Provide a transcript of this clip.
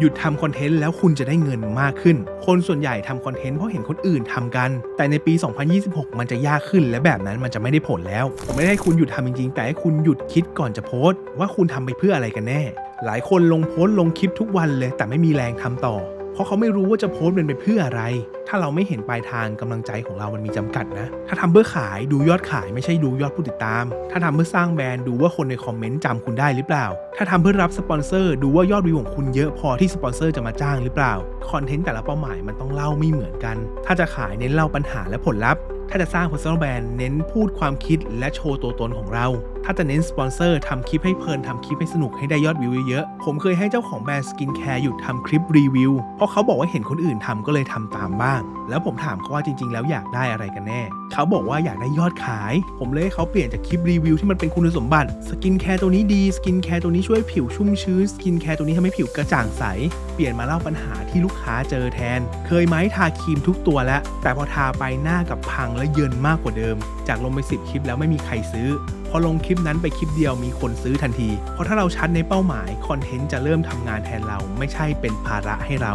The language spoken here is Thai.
หยุดทำคอนเทนต์แล้วคุณจะได้เงินมากขึ้น คนส่วนใหญ่ทำคอนเทนต์เพราะเห็นคนอื่นทำกัน แต่ในปี 2026 มันจะยากขึ้นและแบบนั้นมันจะไม่ได้ผลแล้ว ผมไม่ได้ให้คุณหยุดทำจริงๆ แต่ให้คุณหยุดคิดก่อนจะโพสต์ ว่าคุณทำไปเพื่ออะไรกันแน่ หลายคนลงโพสต์ลงคลิปทุกวันเลย แต่ไม่มีแรงทำต่อ เพราะเขาไม่รู้ว่าจะโพสต์มันไปเพื่ออะไร ถ้าเราไม่เห็นปลายทางกำลังใจของเรามันมีจำกัดนะ ถ้าทำเพื่อขายดูยอดขายไม่ใช่ดูยอดผู้ติดตาม ถ้าทำเพื่อสร้างแบรนด์ดูว่าคนในคอมเมนต์จำคุณได้หรือเปล่า ถ้าทำเพื่อรับสปอนเซอร์ดูว่ายอดวิวของคุณเยอะพอที่สปอนเซอร์จะมาจ้างหรือเปล่า คอนเทนต์แต่ละเป้าหมายมันต้องเล่าไม่เหมือนกัน ถ้าจะขายเน้นเล่าปัญหาและผลลัพธ์ ถ้าจะสร้าง personal brand เน้นพูดความคิดและโชว์ตัวตนของเรา ถ้าจะเน้นสปอนเซอร์ทำคลิปให้เพลินทำคลิปให้สนุกให้ได้ยอดวิวเยอะๆผมเคยให้เจ้าของแบรนด์สกินแคร์หยุดทำคลิปรีวิว เพราะเขาบอกว่าเห็นคนอื่นทำก็เลยทำตามบ้าง แล้วผมถามเขาว่าจริง ๆ แล้วอยากได้อะไรกันแน่ เขาบอกว่าอยากได้ยอดขาย ผมเลยให้เขาเปลี่ยนจากคลิปรีวิวที่มันเป็นคุณสมบัติสกินแคร์ตัวนี้ดีสกินแคร์ตัวนี้ช่วยผิวชุ่มชื้นสกินแคร์ตัวนี้ทำให้ผิวกระจ่างใส เปลี่ยนมาเล่าปัญหาที่ลูกค้าเจอแทน เคยไหมทาครีมทุกตัวแล้วแต่พอทาไปหน้ากับพังและเยินมากกว่าเดิม จากลงไปสิบคลิปแล้วไม่มีใครซื้อ พอลงคลิปนั้นไปคลิปเดียวมีคนซื้อทันที เพราะถ้าเราชัดในเป้าหมายคอนเทนต์จะเริ่มทำงานแทนเราไม่ใช่เป็นภาระให้เรา